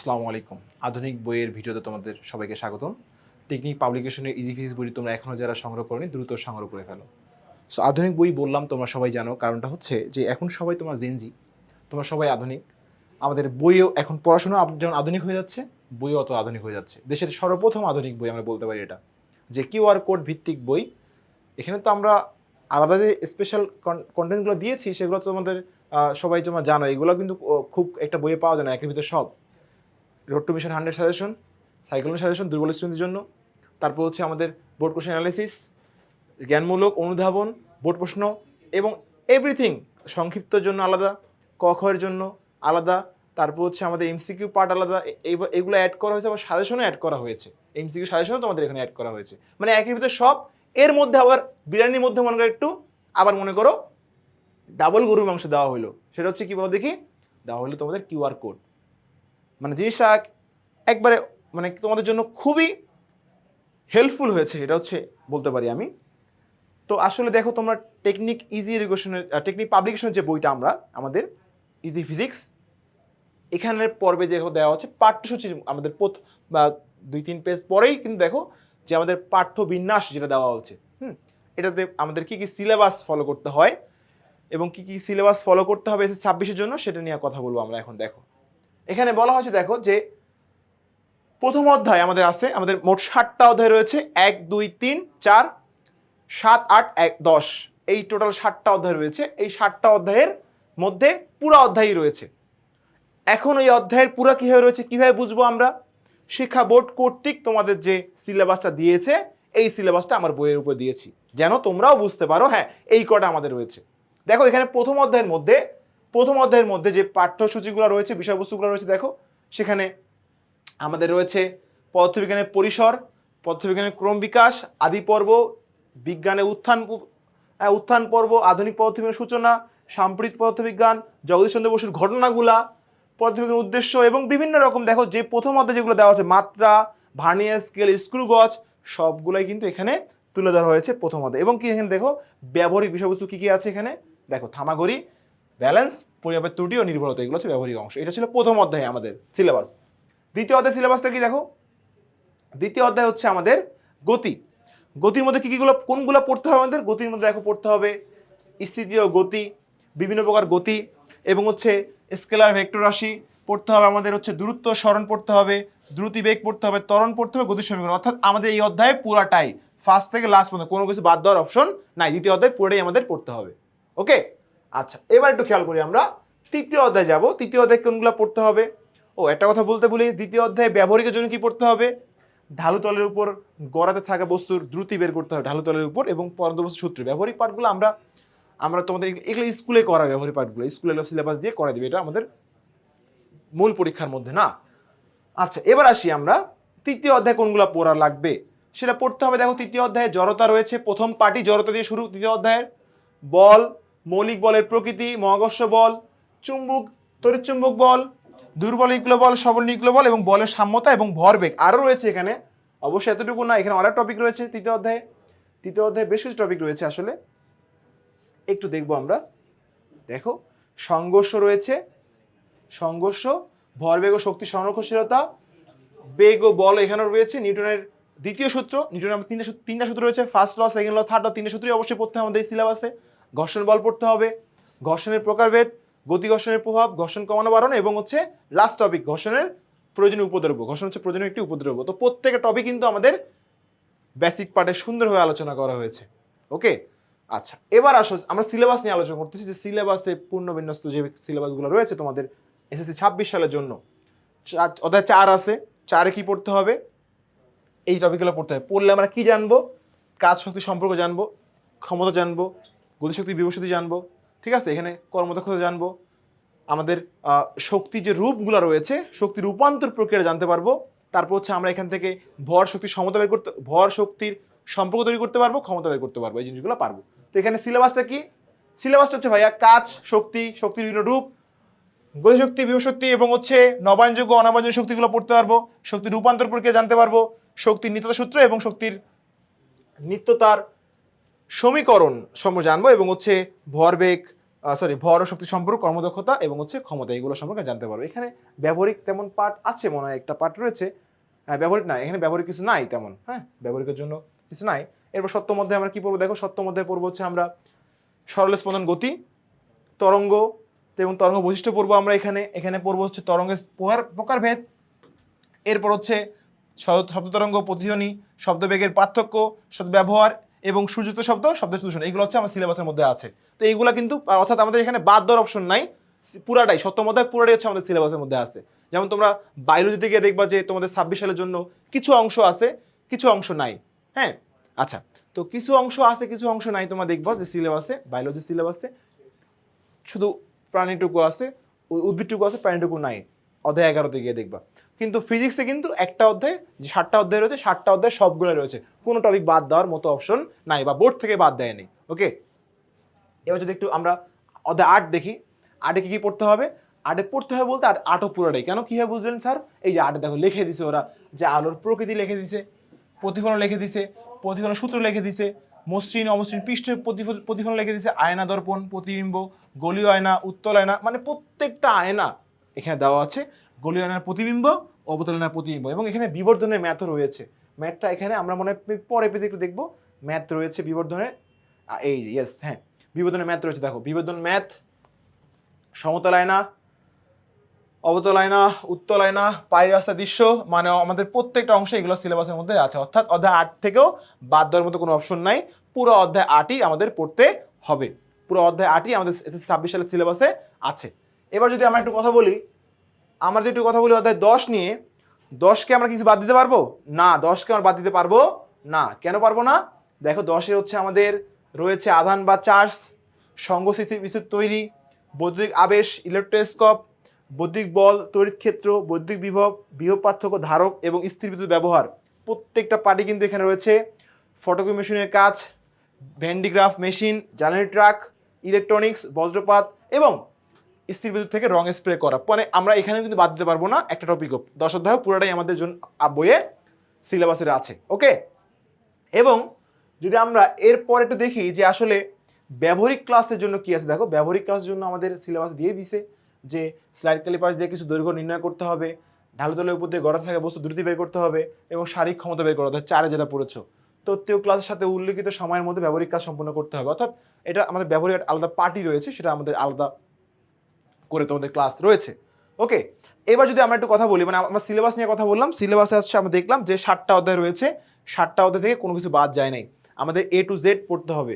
আসসালামু আলাইকুম। আধুনিক বইয়ের ভিডিওতে তোমাদের সবাইকে স্বাগতম। টেকনিক পাবলিকেশনের ইজি ফিজিক্স বই তোমরা এখনও যারা সংগ্রহ করনি, দ্রুত সংগ্রহ করে ফেলো। সো আধুনিক বই বললাম, তোমরা সবাই জানো। কারণটা হচ্ছে যে এখন সবাই তোমার জেনজি তোমরা সবাই আধুনিক। আমাদের বইও এখন পড়াশোনা যেমন আধুনিক হয়ে যাচ্ছে, বইও অত আধুনিক হয়ে যাচ্ছে। দেশের সর্বপ্রথম আধুনিক বই আমরা বলতে পারি এটা। যে কিউআর কোড ভিত্তিক বই, এখানে তো আমরা আলাদা যে স্পেশাল কন্টেন্টগুলো দিয়েছি, সেগুলো তো তোমাদের সবাই তোমরা জানো। এগুলো কিন্তু খুব একটা বইয়ে পাওয়া যায় না, একের ভিতরে সব। Road to mission hundred suggestion cyclone suggestion দুর্বল স্টুডেন্টের জন্য। তারপর হচ্ছে আমাদের বোর্ড কোশ্চেন অ্যানালিসিস জ্ঞানমূলক অনুধাবন বোর্ড প্রশ্ন এবং এভরিথিং সংক্ষিপ্তর জন্য আলাদা, ক খ এর জন্য আলাদা। তারপর হচ্ছে আমাদের এমসিকিউ পার্ট আলাদা। এগুলো অ্যাড করা হয়েছে, আবার সাজেশনও অ্যাড করা হয়েছে। এমসিকিউ সাজেশনও তোমাদের এখানে অ্যাড করা হয়েছে। মানে একের ভিতরে সব, এর মধ্যে আবার বিরিয়ানির মধ্যে মনে করো একটু, আবার মনে করো ডাবল গরুর মাংস দেওয়া হলো সেটা হচ্ছে কী বলো দেখি? দেওয়া হলো তোমাদের কিউআর কোড মানে জিনিসটা এক- একবারে মানে তোমাদের জন্য খুবই হেল্পফুল হয়েছে, এটা হচ্ছে বলতে পারি আমি। তো আসলে দেখো তোমরা টেকনিক ইজি এডুকেশনের টেকনিক পাবলিকেশনের যে বইটা আমরা, আমাদের ইজি ফিজিক্স এখানের পর্বে যে দেওয়া হচ্ছে পাঠ্যসূচি, আমাদের প্রথ, বা দুই তিন পেজ পরেই কিন্তু দেখো যে আমাদের পাঠ্য বিন্যাস যেটা দেওয়া হচ্ছে, হুম? এটাতে আমাদের কি কি সিলেবাস ফলো করতে হয় এবং কি কি সিলেবাস ফলো করতে হবে এসে ছাব্বিশের জন্য সেটা নিয়ে কথা বলব আমরা এখন, দেখো। এখানে বলা হয়েছে, দেখো, যে প্রথম অধ্যায় আমাদের আছে, আমাদের মোট ষাটটা অধ্যায় রয়েছে, এক, দুই, তিন, চার, সাত, আট, এক, দশ। এই টোটাল ষাটটা অধ্যায় রয়েছে, এই ষাটটা অধ্যায়ের মধ্যে পুরো অধ্যায়ই রয়েছে। এখন এই অধ্যায়ের পুরো কীভাবে রয়েছে, কীভাবে বুঝব আমরা? শিক্ষা বোর্ড কর্তৃক তোমাদের যে সিলেবাসটা দিয়েছে, এই সিলেবাসটা আমার বইয়ের উপর দিয়েছি। যেন তোমরাও বুঝতে পারো হ্যাঁ এই কটা আমাদের রয়েছে। দেখো, এখানে প্রথম অধ্যায়ের মধ্যে প্রথম অধ্যায়ের মধ্যে যে পাঠ্যসূচিগুলো রয়েছে, বিষয়বস্তুগুলো রয়েছে, দেখো, সেখানে আমাদের রয়েছে পদার্থবিজ্ঞানের পরিসর, পদার্থবিজ্ঞানের ক্রম বিকাশ, আদি পর্ব, বিজ্ঞানের উত্থান পু- উত্থান পর্ব, আধুনিক পদার্থবিজ্ঞানের সূচনা, সাম্প্রতিক পদার্থবিজ্ঞান জগদীশচন্দ্র বসুর ঘটনাগুলা, পদার্থবিজ্ঞানের উদ্দেশ্য এবং বিভিন্ন রকম, দেখো, যে প্রথম অধ্যায় যেগুলো দেওয়া আছে, মাত্রা, ভার্নিয়ার স্কেল, স্ক্রু গজ, সবগুলোই কিন্তু এখানে তুলে ধরা হয়েছে প্রথম অধ্যায়। এবং কি এখানে দেখো, ব্যবহারিক বিষয়বস্তু কি কি আছে এখানে? দেখো, থামাগড়ি ব্যালেন্স, পরিমাপের ত্রুটি ও নির্ভরতা, এগুলো হচ্ছে ব্যবহারিক অংশ। এটা ছিল প্রথম অধ্যায় আমাদের সিলেবাস। দ্বিতীয় অধ্যায় সিলেবাসটা কি দেখো? দ্বিতীয় অধ্যায় হচ্ছে আমাদের গতি। গতির মধ্যে কি কীগুলো কোনগুলো পড়তে হবে আমাদের? গতির মধ্যে দেখো পড়তে হবে স্থিতি ও গতি, বিভিন্ন প্রকার গতি, এবং হচ্ছে স্কেলার ভেক্টর রাশি পড়তে হবে, আমাদের হচ্ছে দূরত্ব, স্মরণ পড়তে হবে দ্রুতি বেগ পড়তে হবে, ত্বরণ পড়তে হবে গতির সমীকরণ। অর্থাৎ আমাদের এই অধ্যায় পুরাটাই ফার্স্ট থেকে লাস্ট পর্যন্ত, কোনো কিছু বাদ দেওয়ার অপশন নাই। দ্বিতীয় অধ্যায় পুরোটাই আমাদের পড়তে হবে। ওকে আচ্ছা এবার একটু খেয়াল করি আমরা। তৃতীয় অধ্যায় যাব। তৃতীয় অধ্যায় কোনগুলো পড়তে হবে? ও, একটা কথা বলতে ভুলি দ্বিতীয় অধ্যায়ে ব্যবহারিকের জন্য কি পড়তে হবে? ঢালু তলের উপর গড়াতে থাকা বস্তুর দ্রুতি বের করতে হবে ঢালু তলের উপর এবং পরন্ত সূত্র। ব্যবহারিক পাঠগুলো আমরা আমরা তোমাদের এগুলো স্কুলে করা ব্যবহারিক পাঠগুলো। স্কুলে সিলেবাস দিয়ে করা দিবে। এটা আমাদের মূল পরীক্ষার মধ্যে, না? আচ্ছা এবার আসি আমরা। তৃতীয় অধ্যায় কোনগুলো পড়া লাগবে? সেটা পড়তে হবে। দেখো, তৃতীয় অধ্যায়ে জড়তা রয়েছে। প্রথম পার্টি জড়তা দিয়ে শুরু। তৃতীয় অধ্যায়ের বল মৌলিক বলের প্রকৃতি, মহাকর্ষ বল, চুম্বক তড়িৎচুম্বক বল, দুর্বল নিউক্লিয় বল, সবল নিউক্লিয় বল এবং বলের সাম্যতা এবং ভরবেগ আরও রয়েছে এখানে। অবশ্যই এতটুকু না, এখানে অনেক টপিক রয়েছে তৃতীয় অধ্যায়ে। তৃতীয় অধ্যায়ে বেশ কিছু টপিক রয়েছে আসলে। একটু দেখব আমরা। দেখো, সংঘর্ষ রয়েছে। সংঘর্ষ ভরবেগ ও শক্তি সংরক্ষণশীলতা, বেগ ও বল এখানেও রয়েছে। নিউটনের দ্বিতীয় সূত্র, নিউটনের তিনটা সূত্র- তিনটা সূত্র রয়েছে। First law second law third law তিনটা সূত্রই অবশ্যই পড়তে আমাদের সিলেবাসে ঘর্ষণ বল পড়তে হবে, ঘর্ষণের প্রকারভেদ, গতি ঘর্ষণের প্রভাব, ঘর্ষণ কমানো বাড়ানো এবং হচ্ছে লাস্ট টপিক ঘর্ষণের প্রয়োজনীয় উপদ্রব্য। ঘর্ষণ হচ্ছে প্রয়োজনীয় একটি উপদ্রব্য। তো প্রত্যেকটা টপিক কিন্তু আমাদের বেসিক পার্টে সুন্দরভাবে আলোচনা করা হয়েছে। ওকে আচ্ছা এবার আসো, আমরা সিলেবাস নিয়ে আলোচনা করতেছি যে সিলেবাসে পূর্ণ বিন্যস্ত যে সিলেবাসগুলো রয়েছে তোমাদের এসএসসি ছাব্বিশ সালের জন্য অধ্যায় চার আছে, চারে কি পড়তে হবে? এই টপিকগুলো পড়তে হবে। পড়লে আমরা কি জানব? কাজ শক্তি সম্পর্ক জানব, ক্ষমতা জানব গতিশক্তি বিভূষতি জানব, ঠিক আছে? এখানে কর্মদক্ষতা জানব। আমাদের শক্তি যে রূপগুলো রয়েছে শক্তির রূপান্তর প্রক্রিয়া জানতে পারব। তারপর হচ্ছে আমরা এখান থেকে ভর শক্তির সমতা বের করতে, ভর শক্তির সম্পর্ক তৈরি করতে পারব, ক্ষমতা বের করতে পারব, এই জিনিসগুলো পারব। তো এখানে সিলেবাসটা কি? সিলেবাসটা হচ্ছে ভাইয়া কাজ, শক্তি, শক্তির বিভিন্ন রূপ গতিশক্তি বিভশক্তি এবং হচ্ছে নবায়নযোগ্য, অনবায়নযোগ্য শক্তিগুলো পড়তে পারব শক্তির রূপান্তর প্রক্রিয়া জানতে পারব, শক্তির নিত্যতা সূত্র এবং শক্তির নিত্যতার সমীকরণ সম্পর্কে জানব এবং হচ্ছে ভরবেগ সরি ভর ও শক্তি সম্পর্ক, কর্মদক্ষতা এবং হচ্ছে ক্ষমতা, এগুলো সম্পর্কে জানতে পারব। এখানে ব্যবহারিক তেমন পার্ট আছে মনে হয়, একটা পার্ট রয়েছে। হ্যাঁ ব্যবহারিক না, এখানে ব্যবহারিক কিছু নাই তেমন। হ্যাঁ ব্যবহারিকের জন্য কিছু নাই। এরপর সত্য মধ্যে আমরা কী পড়ব? দেখো সত্য মধ্যে পড়ব হচ্ছে আমরা সরল স্পন্দন গতি, তরঙ্গ এবং তরঙ্গ বৈশিষ্ট্য পড়ব আমরা এখানে। এখানে পড়ব হচ্ছে তরঙ্গের প্রকার প্রকারভেদ। এরপর হচ্ছে শব্দ তরঙ্গ প্রতিধ্বনি শব্দবেগের পার্থক্য, শব্দ ব্যবহার এবং সুযুক্ত শব্দ শব্দ দূষণ এগুলো হচ্ছে আমার সিলেবাসের মধ্যে আছে। তো এইগুলো কিন্তু অর্থাৎ আমাদের এখানে বাদ দেওয়ার অপশন নাই, পুরাটাই সত্য মধ্যে পুরাটাই হচ্ছে আমাদের সিলেবাসের মধ্যে আছে। যেমন তোমরা বায়োলজিতে গিয়ে দেখবা যে তোমাদের ছাব্বিশ সালের জন্য কিছু অংশ আছে, কিছু অংশ নাই হ্যাঁ? আচ্ছা তো কিছু অংশ আছে, কিছু অংশ নাই, তোমরা দেখবা যে সিলেবাসে বায়োলজি সিলেবাসে শুধু প্রাণীটুকু আছে উদ্ভিদটুকু আছে, প্রাণীটুকু নাই। অধ্যায় এগারোতে গিয়ে দেখবা। কিন্তু ফিজিক্সে কিন্তু একটা অধ্যায়, যে ষাটটা অধ্যায় রয়েছে ষাটটা অধ্যায় সবগুলো রয়েছে। কোনো টপিক বাদ দেওয়ার মতো অপশন নাই বা বোর্ড থেকে বাদ দেয়নি ওকে এবার যদি একটু আমরা অধ্যায় আট দেখি, আটে কি কি পড়তে হবে? আটে পড়তে হবে বলতে আর আটও পুরোটাই। কেন কি হয় বুঝলেন স্যার? এই যে আটে দেখো, লিখে দিছে ওরা। যে আলোর প্রকৃতি লিখে দিছে, প্রতিফলন লিখে দিছে, প্রতিফলন সূত্র লিখে দিছে, মসৃণ, অমসৃণ পৃষ্ঠের প্রতিফ- প্রতিফলন লিখে দিছে, আয়না দর্পণ, প্রতিবিম্ব, গলীয় আয়না, উত্তল আয়না মানে প্রত্যেকটা আয়না এখানে দেওয়া আছে গলীয় আয়নার প্রতিবিম্ব অবতল আয়নার প্রতিবিম্ব এবং এখানে বিবর্ধনের ম্যাথও রয়েছে। ম্যাথটা এখানে আমরা মনে হয় পরে পেজে একটু দেখব। ম্যাথ রয়েছে বিবর্ধনের এই ইয়েস হ্যাঁ বিবর্ধনের ম্যাথ রয়েছে, দেখো, বিবর্ধন ম্যাথ সমতল আয়না অবতল আয়না উত্তল আয়না পায়ের রাস্তা দৃশ্য মানে আমাদের প্রত্যেকটা অংশ এগুলো সিলেবাসের মধ্যে আছে, অর্থাৎ অধ্যায় আট থেকেও বাদ দেওয়ার মতো কোনো অপশন নাই, পুরো অধ্যায় আটই আমাদের পড়তে হবে। পুরো অধ্যায় আটই আমাদের ছাব্বিশ সালের সিলেবাসে আছে। এবার যদি আমরা একটু কথা বলি, আমরা যদি একটু কথা বলি অধ্যায় দশ নিয়ে, দশকে আমরা কিছু বাদ দিতে পারব? না, দশকে আমরা বাদ দিতে পারব না। কেন পারব না? দেখো দশে হচ্ছে আমাদের, রয়েছে আধান বা চার্জ সংঘস্থিতি বিদ্যুৎ তৈরি, বৈদ্যুতিক আবেশ, ইলেকট্রোস্কোপ, বৈদ্যুতিক বল, তড়িৎ ক্ষেত্র, বৈদ্যুতিক বিভব বিভব পার্থক্য ধারক এবং স্থির বিদ্যুৎ ব্যবহার। প্রত্যেকটা পার্টি কিন্তু এখানে রয়েছে। ফটোকপি মেশিনের কাজ ভ্যান্ডিগ্রাফ মেশিন জ্বালানি ট্রাক, ইলেকট্রনিক্স, বজ্রপাত এবং স্থির বিদ্যুৎ থেকে রং স্প্রে করা। মানে আমরা এখানে কিন্তু বাদ দিতে পারব না, একটা টপিকও দশ অধ্যায় পুরোটাই আমাদের জন্য বইয়ে সিলেবাসের আছে ওকে এবং যদি আমরা এরপর একটু দেখি যে আসলে ব্যবহারিক ক্লাসের জন্য কি আছে, দেখো, ব্যবহারিক ক্লাসের জন্য আমাদের সিলেবাস দিয়ে দিছে যে স্লাইড ক্যালিপার্স দিয়ে কিছু দৈর্ঘ্য নির্ণয় করতে হবে, ঢালু তলের উপর দিয়ে গড়া থাকা বস্তু দ্রুতি বের করতে হবে এবং শারীরিক ক্ষমতা বের করতে হবে চারে যেটা পড়েছো। তত্ত্বীয় ক্লাসের সাথে উল্লেখিত সময়ের মধ্যে ব্যবহারিক কাজ সম্পন্ন করতে হবে। অর্থাৎ এটা আমাদের ব্যবহারিক আলাদা পার্টি রয়েছে, সেটা আমাদের আলাদা করে তোমাদের ক্লাস রয়েছে। ওকে এবার যদি আমরা একটু কথা বলি মানে আমরা সিলেবাস নিয়ে কথা বললাম সিলেবাসে আসছে আমরা দেখলাম যে ষাটটা অধ্যায় রয়েছে ষাটটা অধ্যায় থেকে কোনো কিছু বাদ যায় নাই। আমাদের এ টু জেড পড়তে হবে।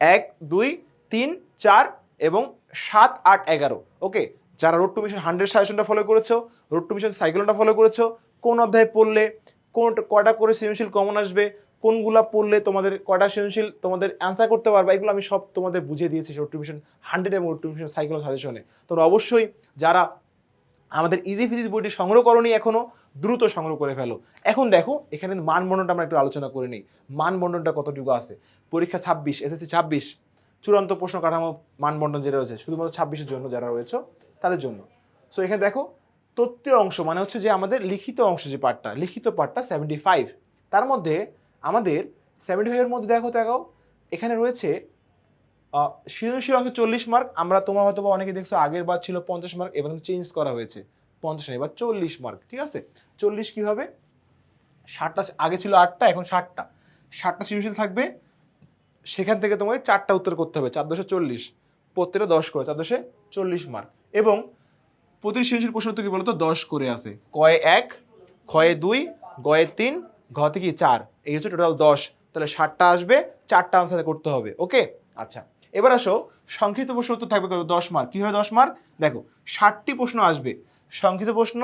এক, দুই, তিন, চার এবং সাত, আট, এগারো। ওকে যারা রোড টু মিশন হান্ড্রেড সাজেশনটা ফলো করেছ রোড টু মিশন সাইকেলটা ফলো করেছ, কোন অধ্যায় পড়লে, কোন কটা করে সৃজনশীল কমন আসবে কোনগুলা পড়লে তোমাদের কয়টা সৃজনশীল তোমাদের অ্যান্সার করতে পারবে, এগুলো আমি সব তোমাদের বুঝিয়ে দিয়েছি রোড টু মিশন হান্ড্রেড এবং টু সাইকেল সাজেশনে তোমরা অবশ্যই যারা আমাদের ইজি ফিজিক্স বইটি সংগ্রহ করনি এখনও দ্রুত সংগ্রহ করে ফেলো। এখন দেখো, এখানে মানবন্ধনটা আমরা একটু আলোচনা করে নিই। মানবন্ধনটা কতটুকু আছে? পরীক্ষা ছাব্বিশ এসএসসি ছাব্বিশ। চূড়ান্ত প্রশ্ন কাঠামো মানবন্ধন যেটা রয়েছে, শুধুমাত্র ছাব্বিশের জন্য যারা রয়েছে, তাদের জন্য। সো এখানে দেখো, তত্ত্বীয় অংশ মানে হচ্ছে যে আমাদের লিখিত অংশ যে পার্টটা লিখিত পার্টটা সেভেন্টি ফাইভ তার মধ্যে আমাদের সেভেন্টি ফাইভের মধ্যে দেখো দেখো এখানে রয়েছে সৃজনশীল অংশে চল্লিশ মার্ক আমরা তোমার হয়তো অনেকে দেখছ, আগের বার ছিল পঞ্চাশ মার্ক এবার চেঞ্জ করা হয়েছে। পঞ্চাশ এবার চল্লিশ মার্ক ঠিক আছে? চল্লিশ কী হবে ষাটটা, আগে ছিল আটটা, এখন ষাটটা। ষাটটা সৃজনশীল থাকবে, সেখান থেকে তোমাকে চারটা উত্তর করতে হবে, চার দশে চল্লিশ। প্রত্যেকটা দশ করে, চার দশে চল্লিশ মার্ক এবং প্রতি সৃজনশীল প্রশ্ন উত্তর কি বলতো? দশ করে আছে কয়ে এক, ক্ষয়ে দুই, গয়ে তিন ঘতে কি চার, এই হচ্ছে টোটাল দশ, তাহলে ষাটটা আসবে, চারটা আনসার করতে হবে ওকে আচ্ছা এবার আসো, সংক্ষিপ্ত প্রশ্ন উত্তর থাকবে দশ মার্ক কী হবে দশ মার্ক দেখো, ষাটটি প্রশ্ন আসবে, সংক্ষিপ্ত প্রশ্ন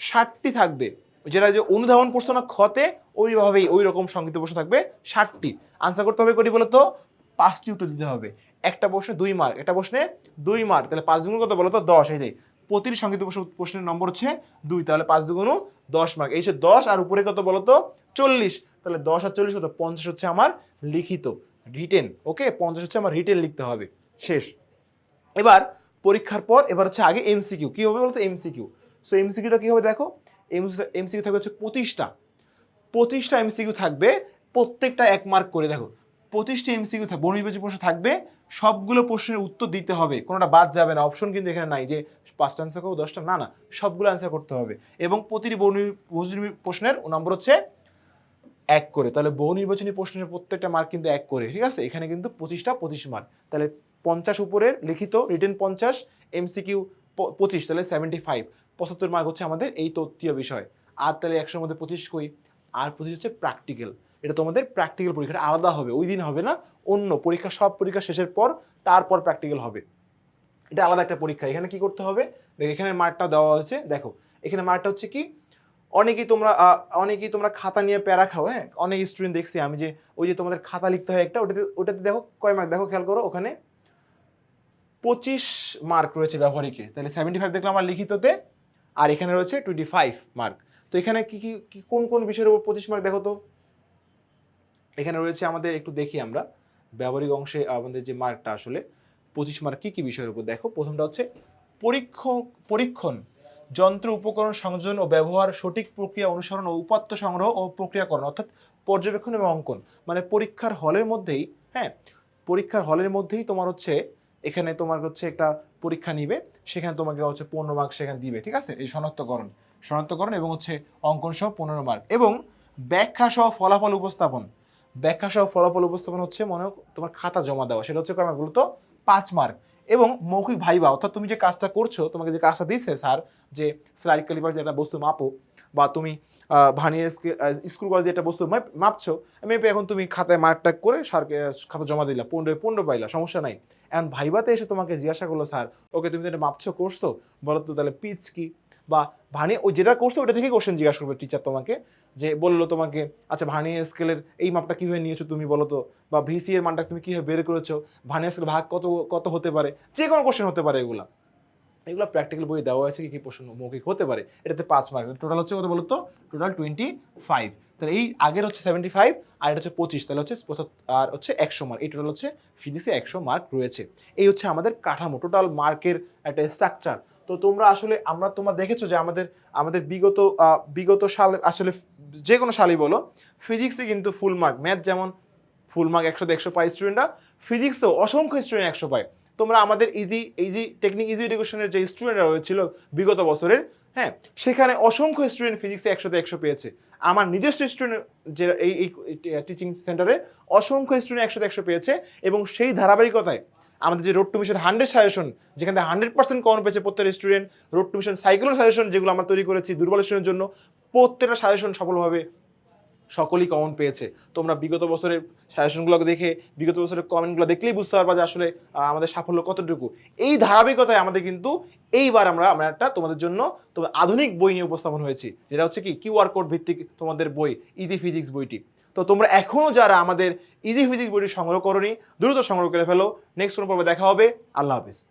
ষাটটি থাকবে, যেটা যে অনুধাবন প্রশ্ন না খতে ওইভাবেই ওই রকম সংক্ষিপ্ত প্রশ্ন থাকবে ষাটটি আনসার করতে হবে কটি বলতো? পাঁচটি উত্তর দিতে হবে, একটা প্রশ্নে দুই মার্ক একটা প্রশ্নে দুই মার্ক তাহলে পাঁচ দুগুণ কত বলতো? দশ, এই প্রতিটি সংক্ষিপ্ত প্রশ্ন প্রশ্নের নম্বর হচ্ছে দুই, তাহলে পাঁচ দুগুণ দশ মার্ক এই হচ্ছে দশ আর উপরে কত বলতো? চল্লিশ। তাহলে দশ আর চল্লিশ কত? পঞ্চাশ হচ্ছে আমার লিখিত রিটেন ওকে পঞ্চাশ হচ্ছে আমার রিটেন লিখতে হবে। শেষ। এবার পরীক্ষার পর, এবার হচ্ছে আগে এমসিকিউ কী হবে বলতো? এমসিকিউ সো এমসিকিউটা কী হবে দেখো? এমসিকিউ থাকবে হচ্ছে পঁচিশটা। পঁচিশটা এমসিকিউ থাকবে প্রত্যেকটা এক মার্ক করে, দেখো। পঁচিশটি এমসিকিউ থাকবে বহুনির্বাচনী প্রশ্ন থাকবে, সবগুলো প্রশ্নের উত্তর দিতে হবে। কোনোটা বাদ যাবে না অপশন কিন্তু এখানে নাই যে পাঁচটা আনসার করব, দশটা, না না, সবগুলো আনসার করতে হবে। এবং প্রতিটি বহু প্রশ্নের নম্বর হচ্ছে এক করে। তাহলে বহু নির্বাচনী প্রশ্নের প্রত্যেকটা মার্ক কিন্তু এক করে, ঠিক আছে? এখানে কিন্তু পঁচিশটা পঁচিশ মার্ক তাহলে পঞ্চাশ উপরের লিখিত রিটেন পঞ্চাশ এমসিকিউ পঁচিশ, তাহলে সেভেন্টি ফাইভ পঁচাত্তর মার্ক হচ্ছে আমাদের এই তত্ত্বীয় বিষয়। আর তাহলে একশোর মধ্যে পঁচিশ কই? আর পঁচিশ হচ্ছে প্র্যাকটিক্যাল এটা তোমাদের প্র্যাকটিক্যাল পরীক্ষাটা আলাদা হবে, ওই দিন হবে না, অন্য পরীক্ষা, সব পরীক্ষা শেষের পর তারপর প্র্যাকটিক্যাল হবে। এটা আলাদা একটা পরীক্ষা, এখানে কি করতে হবে? দেখো, এখানে মার্কটা দেওয়া হয়েছে, দেখো, এখানে মার্কটা হচ্ছে কি? অনেকেই তোমরা অনেকেই তোমরা খাতা নিয়ে প্যারা খাও হ্যাঁ? অনেক স্টুডেন্ট দেখছি আমি যে, ওই যে তোমাদের খাতা লিখতে হয় একটা, ওটাতে ওটাতে দেখো কয় মার্ক দেখো খেয়াল করো, ওখানে পঁচিশ মার্ক রয়েছে ব্যবহারিকে, তাহলে সেভেন্টি ফাইভ দেখলাম আমার লিখিততে, আর এখানে রয়েছে টোয়েন্টি ফাইভ মার্ক তো এখানে কি কি কোন কোন বিষয়ের উপর পঁচিশ মার্ক দেখো তো? এখানে রয়েছে আমাদের একটু দেখি আমরা। ব্যবহারিক অংশে আমাদের যে মার্কটা আসলে, পঁচিশ মার্ক কী কী বিষয়ের উপর? দেখো, প্রথমটা হচ্ছে পরীক্ষ, পরীক্ষণ, যন্ত্র উপকরণ সংযোজন ও ব্যবহার, সঠিক প্রক্রিয়া অনুসরণ ও উপাত্ত সংগ্রহ ও প্রক্রিয়াকরণ, অর্থাৎ পর্যবেক্ষণ এবং অঙ্কন। মানে পরীক্ষার হলের মধ্যেই হ্যাঁ পরীক্ষার হলের মধ্যেই তোমার হচ্ছে, এখানে তোমার হচ্ছে একটা পরীক্ষা নিবে, সেখানে তোমাকে হচ্ছে পনেরো মার্ক সেখানে দিবে, ঠিক আছে? এই শনাক্তকরণ। শনাক্তকরণ এবং হচ্ছে অঙ্কন সহ পনেরো মার্ক। এবং ব্যাখ্যা সহ ফলাফল উপস্থাপন। ব্যাখ্যা সহ ফলাফল উপস্থাপন হচ্ছে মনে তোমার খাতা জমা দেওয়া, সেটা হচ্ছে কয় মার্ক বলতো পাঁচ মার্ক। এবং মৌখিক ভাইবা, অর্থাৎ তুমি যে কাজটা করছ, তোমাকে যে কাজটা দিচ্ছে স্যার, যে স্লাইড ক্যালিপার যে একটা বস্তু মাপো, বা তুমি ভানিয়ে স্কুল কলেজে একটা বস্তু মাপছো, মেপে এখন তুমি খাতায় মার্ক টাক করে স্যারকে খাতা জমা দিলা, পনেরো পনেরো পাইলা, সমস্যা নাই। এখন ভাইবাতে এসে তোমাকে জিজ্ঞাসা করল স্যার, ওকে, তুমি তো এটা মাপছো, করছ? বলো তো তাহলে পিচ কি? বা ভানিয়ে ও যেটা করছ ওটা থেকেই কোশ্চেন জিজ্ঞাসা করবে টিচার তোমাকে, যে বলল তোমাকে আচ্ছা ভানিয়ে স্কেলের এই মাপটা কীভাবে নিয়েছো তুমি বলো তো? বা ভিসি এর মানটা তুমি কীভাবে বের করেছ? ভানিয়ে স্কেল ভাগ কত কত হতে পারে? যে কোনো কোশ্চেন হতে পারে এগুলা। এগুলো প্র্যাকটিক্যাল বই দেওয়া আছে কি কি প্রশ্ন মৌখিক হতে পারে? এটাতে পাঁচ মার্ক টোটাল হচ্ছে কত বলতো টোটাল টোয়েন্টি ফাইভ তাহলে এই আগের হচ্ছে সেভেন্টি ফাইভ আর এটা হচ্ছে পঁচিশ। তাহলে হচ্ছে আর হচ্ছে একশো মার্ক এই টোটাল হচ্ছে ফিজিক্সে একশো মার্ক রয়েছে। এই হচ্ছে আমাদের কাঠামো। টোটাল মার্কের একটা স্ট্রাকচার তো তোমরা আসলে, আমরা তোমরা দেখেছ যে আমাদের আমাদের বিগত বিগত সাল, আসলে যে কোনো সালই বলো ফিজিক্সে কিন্তু ফুল মার্ক ম্যাথ যেমন ফুল মার্ক একশো একশো পায় স্টুডেন্টরা ফিজিক্সেও অসংখ্য স্টুডেন্ট একশো পায়। তোমরা আমাদের ইজি ইজি টেকনিক ইজি এডুকেশনের যে স্টুডেন্টরা হয়েছিল বিগত বছরের হ্যাঁ সেখানে অসংখ্য স্টুডেন্ট ফিজিক্সে একশোতে একশো পেয়েছে। আমার নিজস্ব স্টুডেন্ট যে এই টিচিং সেন্টারে অসংখ্য স্টুডেন্ট একশোতে একশো পেয়েছে এবং সেই ধারাবাহিকতায় আমাদের যে road to mission hundred suggestion যেখানে হান্ড্রেড পার্সেন্ট কমন পেয়েছে প্রত্যেকটা student road to mission cycle suggestion যেগুলো আমরা তৈরি করেছি দুর্বল স্টুডেন্টের জন্য, প্রত্যেকটা সাজেশন সফলভাবে সকলেই কমন পেয়েছে। তোমরা বিগত বছরের সাজেশনগুলো দেখে, বিগত বছরের কমেন্টগুলো দেখলেই বুঝতে পারবা যে আসলে আমাদের সাফল্য কতটুকু। এই ধারাবাহিকতায় আমাদের কিন্তু এইবার আমরা আমরা একটা তোমাদের জন্য তোমার আধুনিক বই নিয়ে উপস্থাপন হয়েছি। যেটা হচ্ছে কি কিউআর কোড ভিত্তিক তোমাদের বই ইজি ফিজিক্স বইটি। তো তোমরা এখনও যারা আমাদের ইজি ফিজিক্স বইটি সংগ্রহ করনি, দ্রুত সংগ্রহ করে ফেলো। নেক্সট কোনো পর্বে দেখা হবে। আল্লাহ হাফিজ।